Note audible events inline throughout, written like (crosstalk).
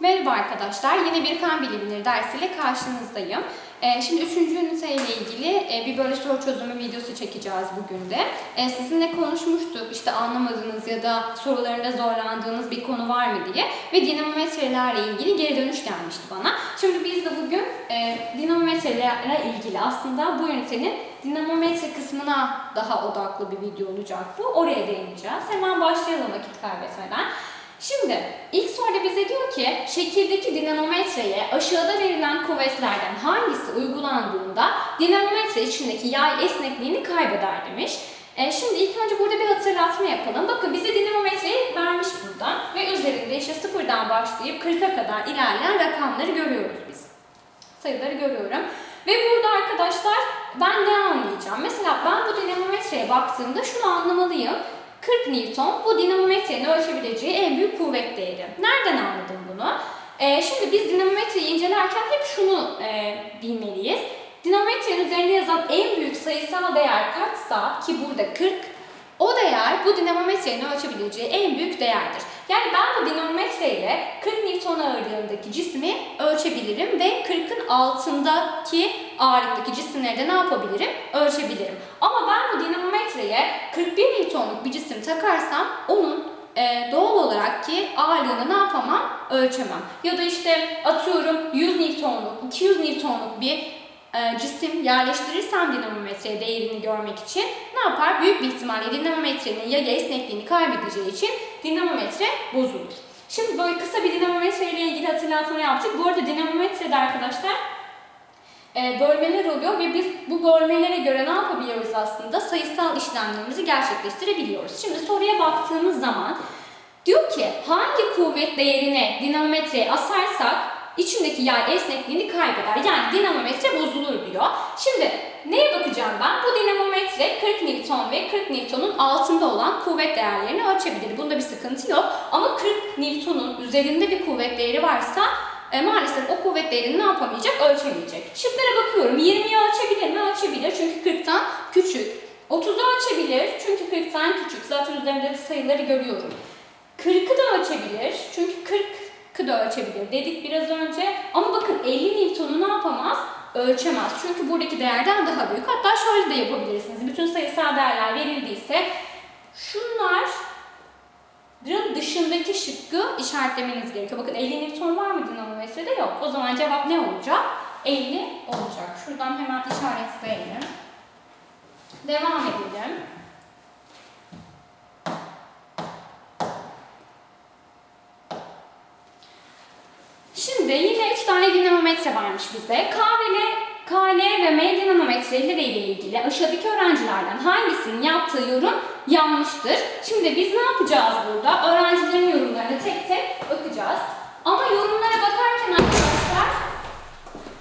Merhaba arkadaşlar, yine bir fen bilimleri dersiyle karşınızdayım. Ee, şimdi üçüncü üniteyle ilgili e, bir böyle soru çözümü videosu çekeceğiz bugün de. Ee, sizinle konuşmuştuk, işte anlamadığınız ya da sorularında zorlandığınız bir konu var mı diye. Ve dinamometrelerle ilgili geri dönüş gelmişti bana. Şimdi biz de bugün e, dinamometrelerle ilgili aslında bu ünitenin dinamometre kısmına daha odaklı bir video olacak bu. Oraya değineceğiz. Hemen başlayalım vakit kaybetmeden. Şimdi ilk soruda bize diyor ki şekildeki dinamometreye aşağıda verilen kuvvetlerden hangisi uygulandığında dinamometre içindeki yay esnekliğini kaybeder demiş. E, şimdi ilk önce burada bir hatırlatma yapalım. Bakın bize dinamometreyi vermiş burada ve üzerinde işte sıfırdan başlayıp 40'a kadar ilerleyen rakamları görüyoruz biz. Sayıları görüyorum. Ve burada arkadaşlar ben ne anlayacağım? Mesela ben bu dinamometreye baktığımda şunu anlamalıyım. 40 Newton bu dinamometrenin ölçebileceği en büyük kuvvet değeri. Nereden anladım bunu? Ee, şimdi biz dinamometreyi incelerken hep şunu e, bilmeliyiz. Dinamometrenin üzerinde yazan en büyük sayısal değer kaçsa ki burada 40, o değer bu dinamometrenin ölçebileceği en büyük değerdir. Yani ben bu dinamometre ile 40 Newton ağırlığındaki cismi ölçebilirim ve 40'ın altındaki ağırlıktaki cisimleri de ne yapabilirim? Ölçebilirim. Ama ben bu dinamometreye 41 Newtonluk bir cisim takarsam onun e, doğal olarak ki ağırlığını ne yapamam? Ölçemem. Ya da işte atıyorum 100 Newtonluk, 200 Newtonluk bir e, cisim yerleştirirsem dinamometreye değerini görmek için ne yapar? Büyük bir ihtimalle dinamometrenin yayı esnekliğini kaybedeceği için dinamometre bozulur. Şimdi böyle kısa bir dinamometre ile ilgili hatırlatma yaptık. Bu arada dinamometrede arkadaşlar e, bölmeler oluyor ve biz bu bölmelere göre ne yapabiliyoruz aslında? Sayısal işlemlerimizi gerçekleştirebiliyoruz. Şimdi soruya baktığımız zaman diyor ki hangi kuvvet değerine dinamometreye asarsak içindeki yay esnekliğini kaybeder. Yani dinamometre bozulur diyor. Şimdi neye bakacağım ben? Bu dinamometre 40 Newton ve 40 Newton'un altında olan kuvvet değerlerini ölçebilir. Bunda bir sıkıntı yok. Ama 40 Newton'un üzerinde bir kuvvet değeri varsa e, maalesef o kuvvet değerini ne yapamayacak? Ölçemeyecek. Şıklara bakıyorum. 20'yi ölçebilir mi? Ölçebilir. Çünkü 40'tan küçük. 30'u ölçebilir. Çünkü 40'tan küçük. Zaten üzerinde de sayıları görüyorum. 40'ı da ölçebilir. Çünkü 40'ı da ölçebilir dedik biraz önce. Ama bakın 50 Newton'u ne yapamaz? Ölçemez. Çünkü buradaki değerden daha büyük. Hatta şöyle de yapabilirsiniz. Bütün sayısal değerler verildiyse şunlar dışındaki şıkkı işaretlemeniz gerekiyor. Bakın 50 Newton var mı dinamometrede? Yok. O zaman cevap ne olacak? 50 olacak. Şuradan hemen işaretleyelim. Devam edelim. Şimdi yine 3 tane dinamometre varmış bize. K ve KL ve M dinamometreleri ile ilgili aşağıdaki öğrencilerden hangisinin yaptığı yorum yanlıştır? Şimdi biz ne yapacağız burada? Öğrencilerin yorumlarına tek tek bakacağız. Ama yorumlara bakarken arkadaşlar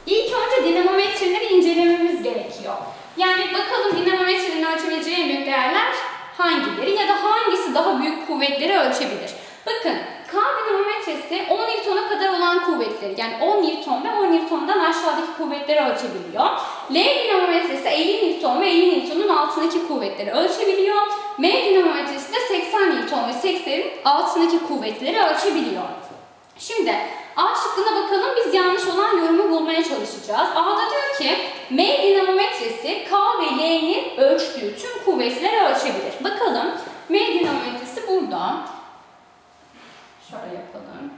ilk önce dinamometreleri incelememiz gerekiyor. Yani bakalım dinamometrenin ölçebileceği en büyük değerler hangileri ya da hangisi daha büyük kuvvetleri ölçebilir? Bakın K dinamometresi 10 Newton'a kadar olan kuvvetleri yani 10 Newton ve 10 Newton'dan aşağıdaki kuvvetleri ölçebiliyor. L dinamometresi 50 Newton ve 50 Newton'un altındaki kuvvetleri ölçebiliyor. M dinamometresi de 80 Newton ve 80'in altındaki kuvvetleri ölçebiliyor. Şimdi A şıkkına bakalım biz yanlış olan yorumu bulmaya çalışacağız. A'da diyor ki M dinamometresi K ve L'nin ölçtüğü tüm kuvvetleri ölçebilir. Bakalım M dinamometresi burada. Şöyle yapalım.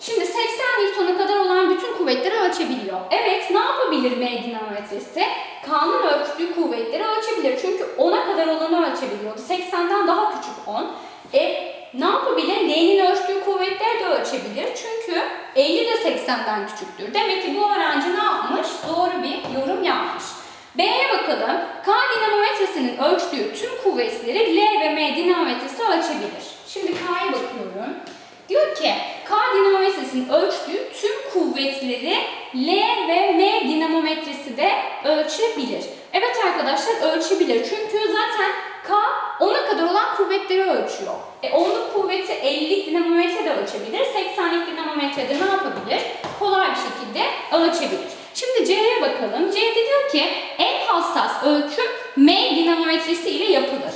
Şimdi 80 Newton'a kadar olan bütün kuvvetleri ölçebiliyor. Evet, ne yapabilir M dinamometresi? K'nın ölçtüğü kuvvetleri ölçebilir. Çünkü 10'a kadar olanı ölçebiliyordu. 80'den daha küçük 10. E ne yapabilir? L'nin ölçtüğü kuvvetleri de ölçebilir. Çünkü 50 de 80'den küçüktür. Demek ki bu öğrenci ne yapmış? Doğru bir yorum yapmış. B'ye bakalım. K dinamometresinin ölçtüğü tüm kuvvetleri L ve M dinamometresi ölçebilir. Şimdi K'ya bakıyorum. Diyor ki K dinamometresinin ölçtüğü tüm kuvvetleri L ve M dinamometresi de ölçebilir. Evet arkadaşlar ölçebilir. Çünkü zaten K 10'a kadar olan kuvvetleri ölçüyor. E 10'luk kuvveti 50'lik dinamometre de ölçebilir. 80'lik dinamometre de ne yapabilir? Kolay bir şekilde ölçebilir. Şimdi C'ye bakalım. C'de diyor ki en hassas ölçüm M dinamometresi ile yapılır.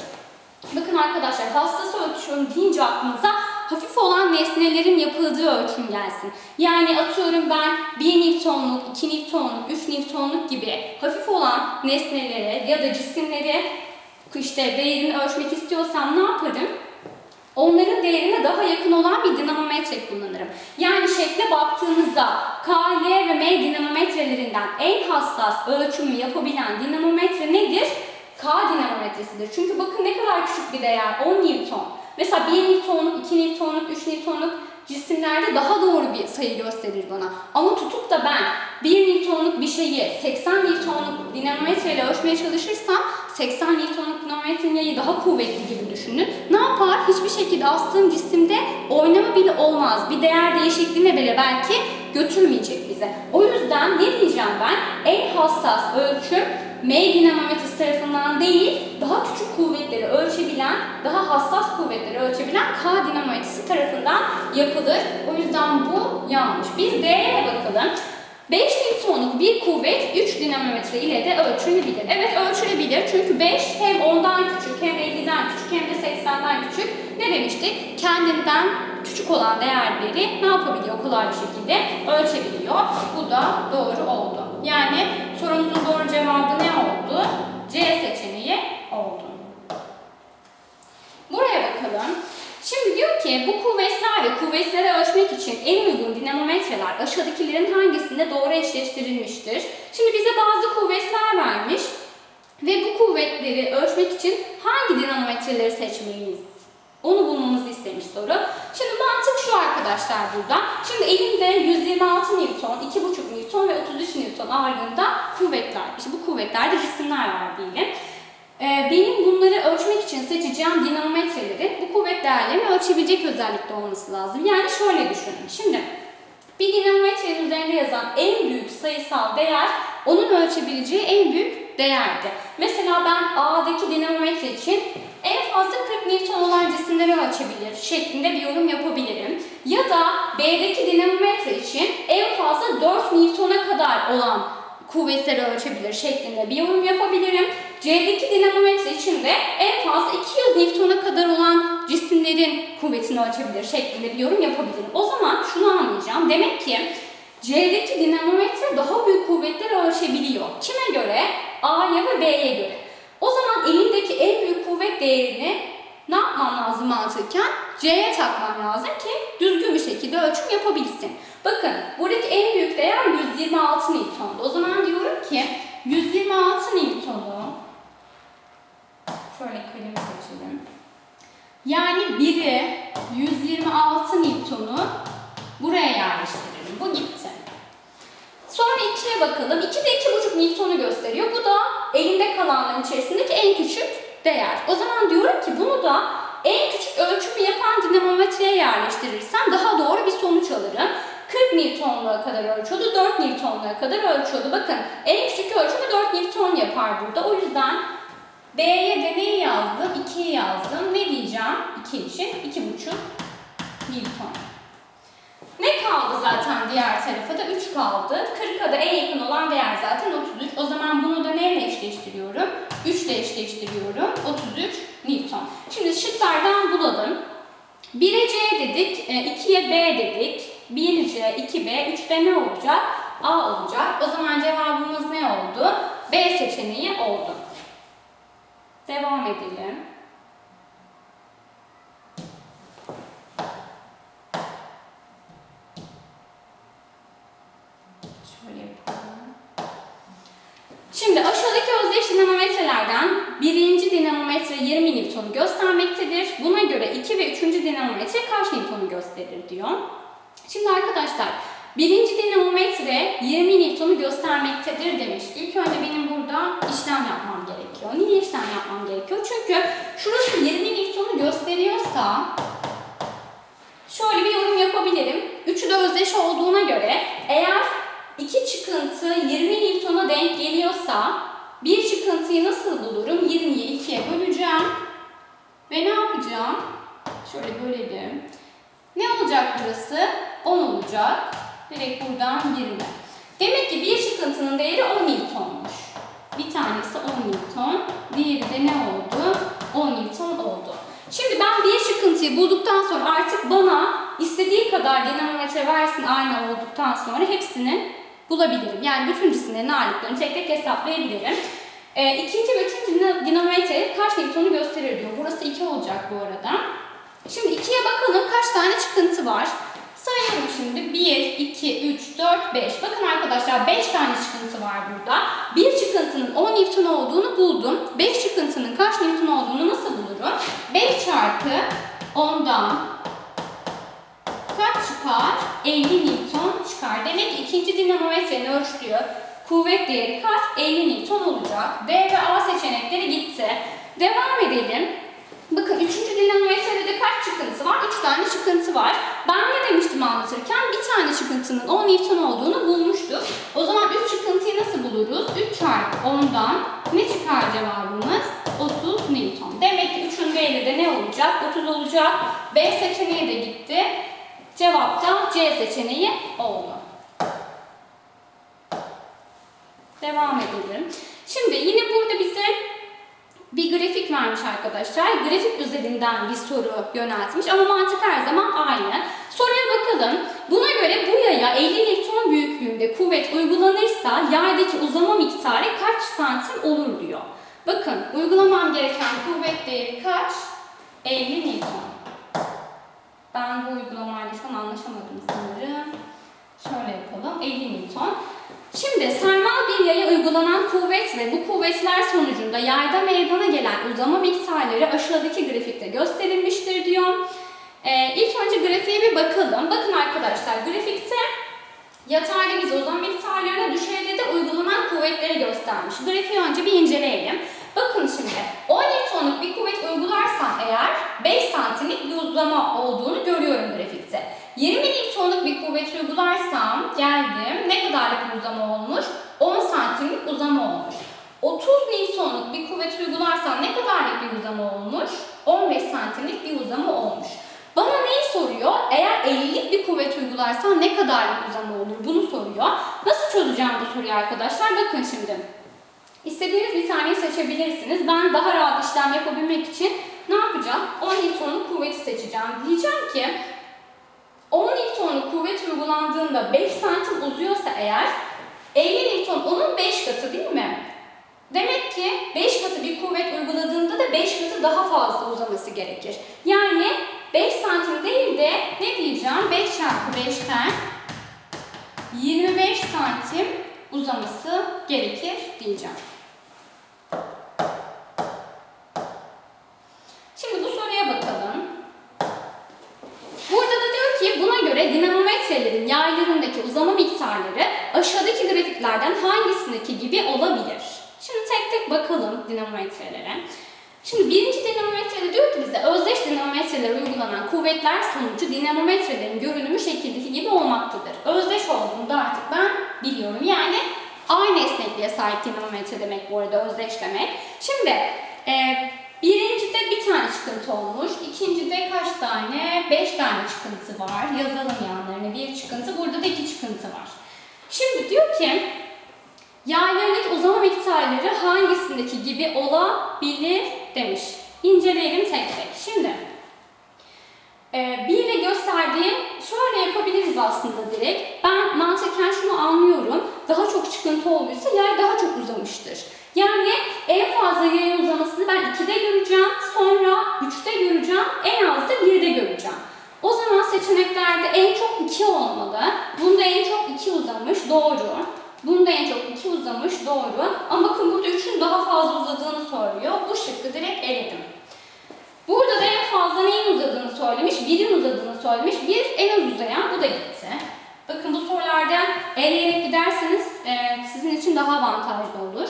Bakın arkadaşlar hassas ölçüm deyince aklınıza hafif olan nesne nesnelerin yapıldığı ölçüm gelsin. Yani atıyorum ben 1 Newton'luk, 2 Newton'luk, 3 Newton'luk gibi hafif olan nesnelere ya da cisimlere işte değerini ölçmek istiyorsam ne yaparım? Onların değerine daha yakın olan bir dinamometre kullanırım. Yani şekle baktığınızda K, L ve M dinamometrelerinden en hassas ölçümü yapabilen dinamometre nedir? K dinamometresidir. Çünkü bakın ne kadar küçük bir değer 10 Newton. Mesela 1 Newton'luk, 2 Newton'luk, 3 Newton'luk cisimlerde daha doğru bir sayı gösterir bana. Ama tutup da ben 1 Newton'luk bir şeyi 80 Newton'luk dinamometreyle ölçmeye çalışırsam 80 Newton'luk dinamometrenin yayı daha kuvvetli gibi düşünün. Ne yapar? Hiçbir şekilde astığım cisimde oynama bile olmaz. Bir değer değişikliğine bile belki götürmeyecek bize. O yüzden ne diyeceğim ben? En hassas ölçüm M dinamometresi tarafından değil, daha küçük kuvvetleri ölçebilen, daha hassas kuvvetleri ölçebilen K dinamometresi tarafından yapılır. O yüzden bu yanlış. Biz D'ye bakalım. 5 Newton'luk bir kuvvet 3 dinamometre ile de ölçülebilir. Evet ölçülebilir çünkü 5 hem 10'dan küçük hem 50'den küçük hem de 80'den küçük. Ne demiştik? Kendinden küçük olan değerleri ne yapabiliyor kolay bir şekilde ölçebiliyor. Bu da doğru oldu. Yani sorumuzun doğru cevabı ne oldu? C seçeneği oldu. Buraya bakalım. Şimdi diyor ki bu kuvvetler ve kuvvetleri ölçmek için en uygun dinamometreler aşağıdakilerin hangisinde doğru eşleştirilmiştir? Şimdi bize bazı kuvvetler vermiş ve bu kuvvetleri ölçmek için hangi dinamometreleri seçmeliyiz? Onu bulmamızı istemiş soru. Şimdi mantık şu arkadaşlar burada. Şimdi elimde 126 Newton, 2,5 Newton ve 33 Newton ağırlığında kuvvetler. İşte bu kuvvetlerde cisimler var diyelim. Ee, benim bunları ölçmek için seçeceğim dinamometrelerin bu kuvvet değerlerini ölçebilecek özellikte olması lazım. Yani şöyle düşünün. Şimdi bir dinamometrenin üzerinde yazan en büyük sayısal değer onun ölçebileceği en büyük değerdi. Mesela ben A'daki dinamometre için en fazla 40 Newton cisimleri ölçebilir şeklinde bir yorum yapabilirim. Ya da B'deki dinamometre için en fazla 4 Newton'a kadar olan kuvvetleri ölçebilir şeklinde bir yorum yapabilirim. C'deki dinamometre için de en fazla 200 Newton'a kadar olan cisimlerin kuvvetini ölçebilir şeklinde bir yorum yapabilirim. O zaman şunu anlayacağım. Demek ki C'deki dinamometre daha büyük kuvvetleri ölçebiliyor. Kime göre? A'ya ve B'ye göre. O zaman elindeki en büyük kuvvet değerini ne yapmam lazım mantıken? C'ye takmam lazım ki düzgün bir şekilde ölçüm yapabilsin. Bakın buradaki en büyük değer 126 Newton'du. O zaman diyorum ki 126 Newton'u şöyle kalemi seçelim. Yani biri 126 Newton'u buraya yerleştirelim. Bu gitti. Sonra 2'ye bakalım. 2 de 2,5 Newton'u gösteriyor. Bu da elinde kalanların içerisindeki en küçük değer. O zaman diyorum ki bunu da en küçük ölçümü yapan dinamometreye yerleştirirsem daha doğru bir sonuç alırım. 40 Newton'luğa kadar ölçüyordu, 4 Newton'luğa kadar ölçüyordu. Bakın en küçük ölçümü 4 Newton yapar burada. O yüzden B'ye de neyi yazdım? 2'yi yazdım. Ne diyeceğim? 2 için 2,5 Newton. Ne kaldı zaten diğer tarafa da 3 kaldı. 40'a da en yakın olan değer zaten 33. O zaman bunu da neyle eşleştiriyorum? 3 ile eşleştiriyorum. 33 Newton. Şimdi şıklardan bulalım. 1'e C dedik, 2'ye B dedik. 1C, 2B, 3'te ne olacak? A olacak. O zaman cevabımız ne oldu? B seçeneği oldu. Devam edelim. Şöyle yapalım. Şimdi aşağıdaki özdeş dinamometrelerden birinci dinamometre 20 Newton'u göstermektedir. Buna göre 2 ve 3. dinamometre kaç Newton'u gösterir diyor. Şimdi arkadaşlar birinci dinamometre 20 Newton'u göstermektedir demiş. İlk önce benim burada işlem yapmam gerekiyor. Niye işlem yapmam gerekiyor? Çünkü şurası 20 Newton'u gösteriyorsa şöyle bir yorum yapabilirim. Üçü de özdeş olduğuna göre eğer iki çıkıntı 20 Newton'a denk geliyorsa bir çıkıntıyı nasıl bulurum? 20'yi 2'ye böleceğim. Ve ne yapacağım? Şöyle bölelim. Ne olacak burası? 10 olacak. Direkt buradan 20. Demek ki bir çıkıntının değeri 10 Newton'muş. Bir tanesi 10 Newton. Diğeri de ne oldu? 10 Newton oldu. Şimdi ben bir çıkıntıyı bulduktan sonra artık bana istediği kadar dinamometre versin aynı olduktan sonra hepsini bulabilirim. Yani bütün cisimlerin ağırlıklarını tek tek hesaplayabilirim. E, ikinci ve üçüncü dina- dinamometre kaç Newton'u gösterir diyor. Burası 2 olacak bu arada. Şimdi ikiye bakalım kaç tane çıkıntı var. Sayalım şimdi. 1, 2, 3, 4, 5. Bakın arkadaşlar 5 tane çıkıntı var burada. Bir çıkıntının 10 Newton olduğunu buldum. 5 çıkıntının kaç Newton olduğunu nasıl bulurum? 5 çarpı 10'dan kaç çıkar? 50 Newton çıkar. Demek ki ikinci dinamometrenin ölçtüğü kuvvet değeri kaç? 50 Newton olacak. D ve A seçenekleri gitti. Devam edelim. Bakın üçüncü dinamometrede de kaç çıkıntı var? Üç tane çıkıntı var. Ben ne demiştim anlatırken? Bir tane çıkıntının 10 Newton olduğunu bulmuştuk. O zaman 3 çıkıntıyı nasıl buluruz? 3 çarpı 10'dan ne çıkar cevabımız? 30 Newton. Demek ki 3'ün değeri de ne olacak? 30 olacak. B seçeneği de gitti. Cevap da C seçeneği oldu. Devam edelim. Şimdi yine burada bize bir grafik vermiş arkadaşlar. Grafik üzerinden bir soru yöneltmiş ama mantık her zaman aynı. Soruya bakalım. Buna göre bu yaya 50 Newton büyüklüğünde kuvvet uygulanırsa yaydaki uzama miktarı kaç santim olur diyor. Bakın uygulamam gereken kuvvet değeri kaç? 50 Newton. Ben bu uygulamayla şu an anlaşamadım sanırım. Şöyle yapalım. 50 Newton. Şimdi sarmal bir yaya uygulanan kuvvet ve bu kuvvetler sonucunda yayda meydana gelen uzama miktarları aşağıdaki grafikte gösterilmiştir diyor. Ee, ilk önce grafiğe bir bakalım. Bakın arkadaşlar grafikte yatayda bize uzama miktarlarına düşeyde de uygulanan kuvvetleri göstermiş. Grafiği önce bir inceleyelim. Bakın şimdi 10 Newton'luk bir kuvvet uygularsam eğer 5 santimlik bir uzama olduğunu görüyorum grafikte. 20 Newton'luk bir kuvvet uygularsam geldim. Ne kadarlık bir uzama olmuş? 10 santimlik uzama olmuş. 30 Newton'luk bir kuvvet uygularsam ne kadarlık bir uzama olmuş? 15 santimlik bir uzama olmuş. Bana neyi soruyor? Eğer 50'lik bir kuvvet uygularsam ne kadarlık uzama olur? Bunu soruyor. Nasıl çözeceğim bu soruyu arkadaşlar? Bakın şimdi. İstediğiniz bir taneyi seçebilirsiniz. Ben daha rahat işlem yapabilmek için ne yapacağım? 10 Newton'luk kuvveti seçeceğim. Diyeceğim ki 10 Newton'luk kuvvet uygulandığında 5 santim uzuyorsa eğer 50 Newton onun 5 katı değil mi? Demek ki 5 katı bir kuvvet uyguladığında da 5 katı daha fazla uzaması gerekir. Yani 5 santim değil de ne diyeceğim? 5 çarpı 5'ten 25 santim uzaması gerekir diyeceğim. Şimdi bu soruya bakalım. Burada da diyor ki buna göre dinamometrelerin yaylarındaki uzama miktarları aşağıdaki grafiklerden hangisindeki gibi olabilir? Şimdi tek tek bakalım dinamometrelere. Şimdi birinci dinamometrede diyor ki bize özdeş dinamometrelere uygulanan kuvvetler sonucu dinamometrelerin görünümü şekildeki gibi olmaktadır. Özdeş olduğunu da artık ben biliyorum. Yani aynı esnekliğe sahip dinamometre demek bu arada özdeş demek. Şimdi e, birincide bir tane çıkıntı olmuş. İkincide kaç tane? Beş tane çıkıntı var. Yazalım yanlarına. Bir çıkıntı. Burada da iki çıkıntı var. Şimdi diyor ki Yaylarındaki uzama miktarları hangisindeki gibi olabilir demiş. İnceleyelim tek tek. Şimdi e, bir ile gösterdiğim şöyle yapabiliriz aslında direkt. Ben mantıken şunu anlıyorum. Daha çok çıkıntı olduysa yay daha çok uzamıştır. Yani en fazla yayın uzamasını ben 2'de göreceğim, sonra 3'te göreceğim, en az da 1'de göreceğim. O zaman seçeneklerde en çok 2 olmalı. Bunda en çok 2 uzamış, doğru. Bunda en çok 2 uzamış, doğru. Ama bakın burada 3'ün daha fazla uzadığını söylüyor. Bu şıkkı direkt eledim. Burada da en fazla neyin uzadığını söylemiş, 1'in uzadığını söylemiş. 1 en az uzayan, bu da gitti. Bakın bu sorulardan eleyerek giderseniz e, sizin için daha avantajlı olur.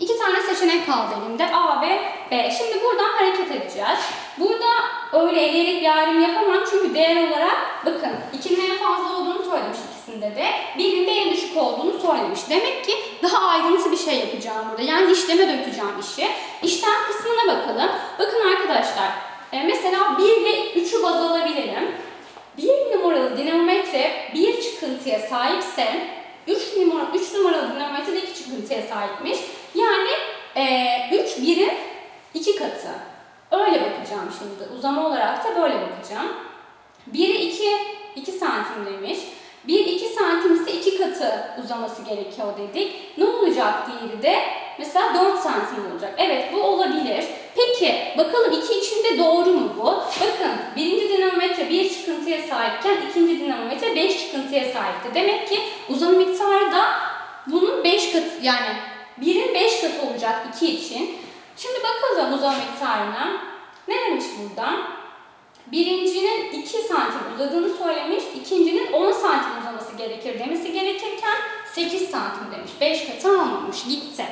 İki tane seçenek kaldı elimde. A ve B. Şimdi buradan hareket edeceğiz. Burada öyle eleyerek bir ayrım yapamam çünkü değer olarak bakın ikinin en fazla olduğunu söylemiş ikisinde de. Birinde en düşük olduğunu söylemiş. Demek ki daha ayrıntı bir şey yapacağım burada. Yani işleme dökeceğim işi. İşlem kısmına bakalım. Bakın arkadaşlar. e, mesela 1 ile 3'ü baz alabilirim. 1 numaralı dinamometre bir çıkıntıya sahipse 3 numara 3 numaralı dinamometre de 2 çıkıntıya sahipmiş. Yani e, 3 birin 2 katı. Öyle bakacağım şimdi. Uzama olarak da böyle bakacağım. 1'e 2 santim demiş. 1 2 santim ise 2 katı uzaması gerekiyor dedik. Ne olacak diğeri de? Mesela 4 santim olacak. Evet bu olabilir. Peki bakalım iki içinde doğru mu bu? Bakın birinci dinamometre bir çıkıntıya sahipken ikinci dinamometre 5 çıkıntıya sahipti. Demek ki uzama miktarı da bunun 5 katı yani birin 5 katı olacak iki için. Şimdi bakalım uzama miktarına. Ne demiş burada? Birincinin 2 santim uzadığını söylemiş, ikincinin 10 santim uzaması gerekir demesi gerekirken 8 santim demiş. 5 katı almamış, gitti.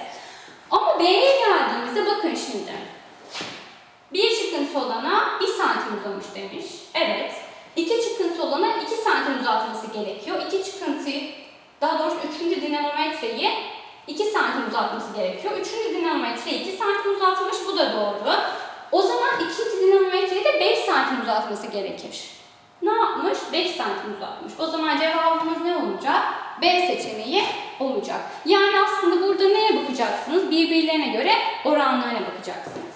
Ama B'ye geldiğimizde bakın şimdi. Bir çıkıntı olana 1 santim uzamış demiş. Evet. İki çıkıntı olana 2 santim uzatması gerekiyor. İki çıkıntıyı, daha doğrusu üçüncü dinamometreyi 2 santim uzatması gerekiyor. Üçüncü dinamometreyi 2 santim uzatmış, bu da doğru. O zaman ikinci dinamometreyi de 5 santim uzatması gerekir. Ne yapmış? 5 santim uzatmış. O zaman cevabımız ne olacak? B seçeneği olacak. Yani aslında burada neye bakacaksınız? Birbirlerine göre oranlarına bakacaksınız.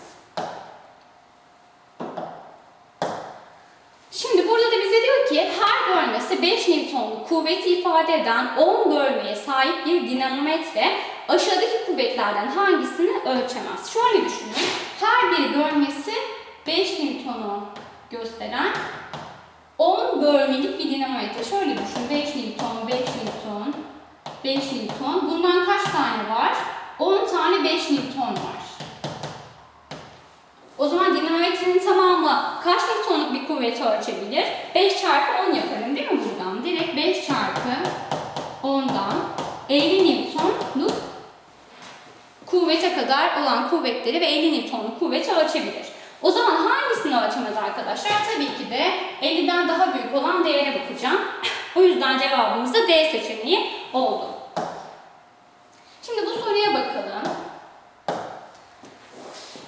Şimdi burada da bize diyor ki her bölmesi 5 Newton'luk kuvveti ifade eden 10 bölmeye sahip bir dinamometre aşağıdaki kuvvetlerden hangisini ölçemez? Şöyle düşünün. Her bir bölmesi 5 Newton'u gösteren 10 bölmelik bir dinamometre. Şöyle düşün. 5 Newton, 5 Newton, 5 Newton. Bundan kaç tane var? 10 tane 5 Newton var. O zaman dinamometrenin tamamı kaç Newton'luk bir kuvveti ölçebilir? 5 çarpı 10 yaparım değil mi buradan? Direkt 5 çarpı 10'dan 50 Newton'luk kuvvete kadar olan kuvvetleri ve 50 Newton'luk kuvveti ölçebilir. O zaman hangisini ölçemez arkadaşlar? Tabii ki de 50'den daha büyük olan değere bakacağım. (laughs) o yüzden cevabımız da D seçeneği oldu. Şimdi bu soruya bakalım.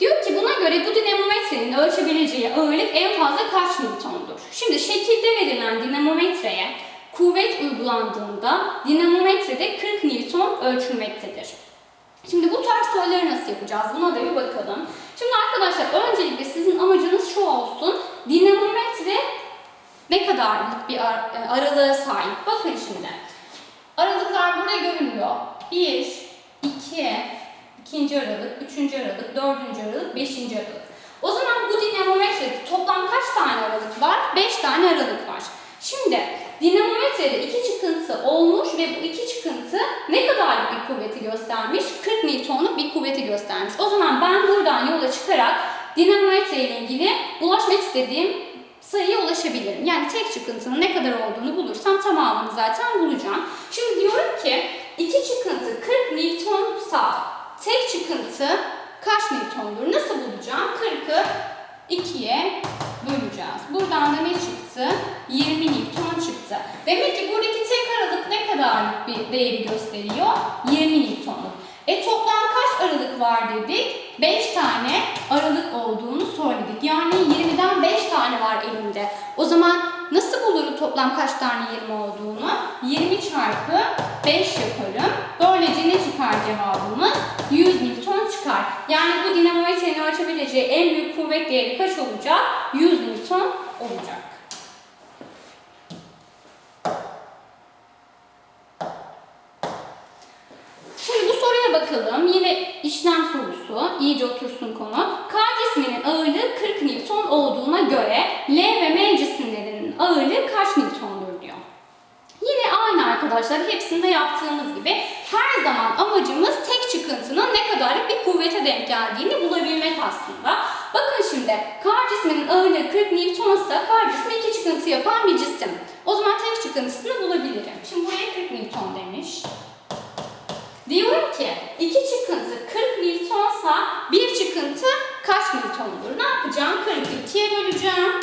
Diyor ki buna göre bu dinamometrenin ölçebileceği ağırlık en fazla kaç Newton'dur? Şimdi şekilde verilen dinamometreye kuvvet uygulandığında dinamometrede 40 Newton ölçülmektedir. Şimdi bu tarz soruları nasıl yapacağız? Buna da bir bakalım. Şimdi arkadaşlar öncelikle sizin amacınız şu olsun. Dinamometre ne kadarlık bir ar- e, aralığa sahip? Bakın şimdi. Aralıklar burada görünüyor. 1, 2, ikinci aralık, üçüncü aralık, dördüncü aralık, beşinci aralık. O zaman bu dinamometrede toplam kaç tane aralık var? 5 tane aralık var. Şimdi dinamometrede iki çıkıntı olmuş ve bu iki çıkıntı ne kadarlık bir kuvveti göstermiş? 40 Newton'luk bir kuvveti göstermiş. O zaman ben buradan yola çıkarak dinamometre ile ilgili ulaşmak istediğim sayıya ulaşabilirim. Yani tek çıkıntının ne kadar olduğunu bulursam tamamını zaten bulacağım. Şimdi diyorum ki iki çıkıntı 40 Newton'sa tek çıkıntı kaç Newton'dur? Nasıl bulacağım? 40'ı 2'ye böleceğiz. Buradan da ne çıktı? 20 Newton çıktı. Demek ki buradaki tek aralık ne kadarlık bir değeri gösteriyor? 20 Newton'luk. E toplam kaç aralık var dedik? 5 tane aralık olduğunu söyledik. Yani 20'den 5 tane var elimde. O zaman nasıl bulurum toplam kaç tane 20 olduğunu? 20 çarpı 5 yaparım. Böylece ne çıkar cevabımız? 100 Newton çıkar. Yani bu dinamometrenin ölçebileceği en büyük kuvvet değeri kaç olacak? 100 Newton olacak. Şimdi bu soruya bakalım. Yine işlem sorusu. İyice otursun konu. K cisminin ağırlığı 40 Newton olduğuna göre L ve M cisimlerinin ağırlığı kaç Newton'dur diyor. Yine aynı arkadaşlar hepsinde yaptığımız gibi her zaman amacımız tek çıkıntının ne kadarlık bir kuvvete denk geldiğini bulabilmek aslında. Bakın şimdi K cisminin ağırlığı 40 Newton ise K cismi iki çıkıntı yapan bir cisim. O zaman tek çıkıntısını bulabilirim. Şimdi buraya 40 Newton demiş. Diyorum ki iki çıkıntı 40 Newton'sa bir çıkıntı kaç Newton'dur? Ne yapacağım? 40'ı 2'ye böleceğim.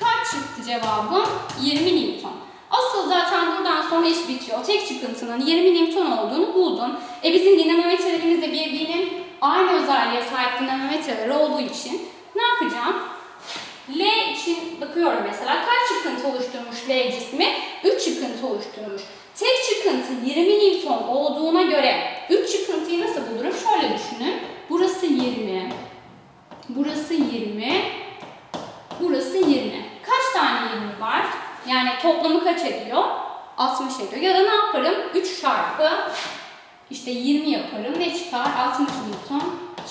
Kaç çıktı cevabım? 20 Newton. Asıl zaten buradan sonra iş bitiyor. Tek çıkıntının 20 Newton olduğunu buldum. E bizim dinamometrelerimiz birbirinin aynı özelliğe sahip dinamometreler olduğu için ne yapacağım? L için bakıyorum mesela kaç çıkıntı oluşturmuş L cismi? 3 çıkıntı oluşturmuş. Tek çıkıntı 20 Newton olduğuna göre 3 çıkıntıyı nasıl bulurum? Şöyle düşünün. Burası 20. Burası 20. Burası 20. Kaç tane 20 var? Yani toplamı kaç ediyor? 60 ediyor. Ya da ne yaparım? 3 çarpı işte 20 yaparım. Ne çıkar? 60 Newton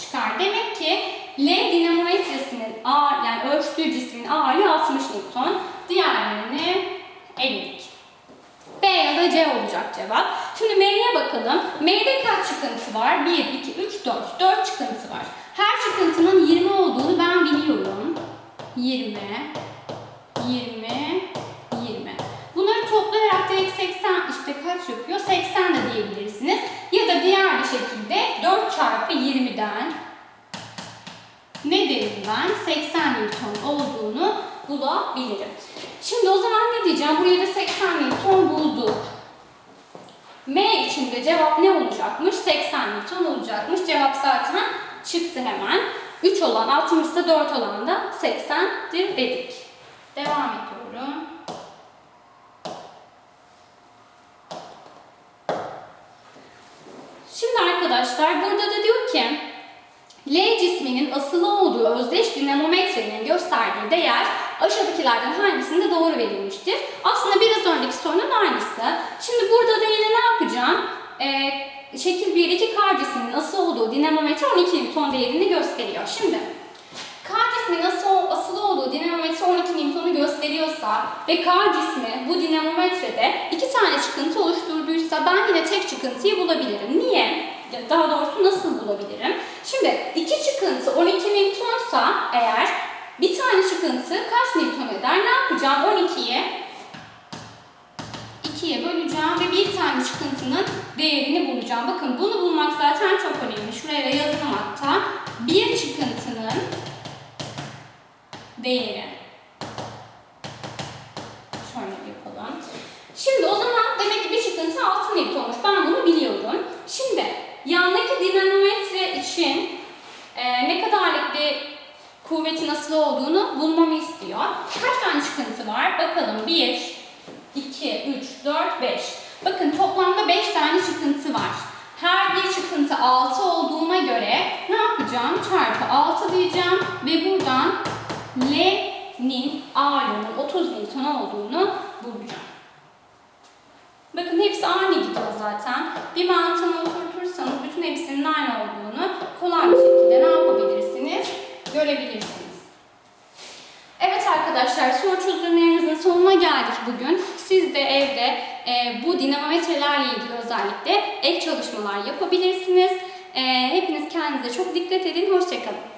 çıkar. Demek ki L dinamometresinin ağır, yani ölçtüğü cismin ağırlığı 60 Newton. Diğerlerini eledik. B ya da C olacak cevap. Şimdi M'ye bakalım. M'de kaç çıkıntı var? 1, 2, 3, 4. 4 çıkıntı var. Her çıkıntının 20 olduğunu ben biliyorum. 20, 20, 20. Bunları toplayarak direkt 80 işte kaç yapıyor? 80 de diyebilirsiniz. Ya da diğer bir şekilde 4 çarpı 20'den ne derim ben? 80 Newton olduğunu bulabilirim. Şimdi o zaman ne diyeceğim? Buraya da 80 Newton bulduk. M için de cevap olacakmış? 80 Newton olacakmış. Cevap zaten çıktı hemen. 3 olan 60 ise 4 olan da 80'dir dedik. Devam ediyorum. Şimdi arkadaşlar burada da diyor ki L cisminin asılı olduğu özdeş dinamometrenin gösterdiği değer aşağıdakilerden hangisinde doğru verilmiştir? Aslında biraz önceki sorunun aynısı. Şimdi burada da yine ne yapacağım? Ee, şekil 1'deki K cisminin asılı olduğu dinamometre 12 Newton değerini gösteriyor. Şimdi K cismi nasıl asılı olduğu dinamometre 12 Newton'u gösteriyorsa ve K cismi bu dinamometrede iki tane çıkıntı oluşturduysa ben yine tek çıkıntıyı bulabilirim. Niye? Daha doğrusu nasıl bulabilirim? Şimdi iki çıkıntı 12 Newton'sa eğer bir tane çıkıntı kaç Newton eder? Ne yapacağım? 12'yi 2'ye böleceğim ve bir tane çıkıntının değerini bulacağım. Bakın bunu bulmak zaten çok önemli. Şuraya da yazalım hatta. Bir çıkıntının değeri. Şöyle yapalım. Şimdi o zaman demek ki bir çıkıntı 6 Newton'muş. Ben bunu biliyorum. Şimdi yandaki dinamometre için e, ne kadarlık bir kuvvetin asılı olduğunu bulmamı istiyor. Kaç tane çıkıntı var? Bakalım. 1, 2, 3, 4, 5. Bakın toplamda 5 tane çıkıntı var. Her bir çıkıntı 6 olduğuna göre ne yapacağım? Çarpı 6 diyeceğim ve buradan L'nin ağırlığının 30 Newton olduğunu bulacağım. Bakın hepsi aynı gidiyor zaten. Bir mantığını oturtursanız bütün hepsinin aynı olduğunu kolay bir şekilde ne yapabilirsiniz? Görebilirsiniz. Evet arkadaşlar soru çözümlerimizin sonuna geldik bugün. Siz de evde e, bu dinamometrelerle ilgili özellikle ek çalışmalar yapabilirsiniz. E, hepiniz kendinize çok dikkat edin. Hoşçakalın.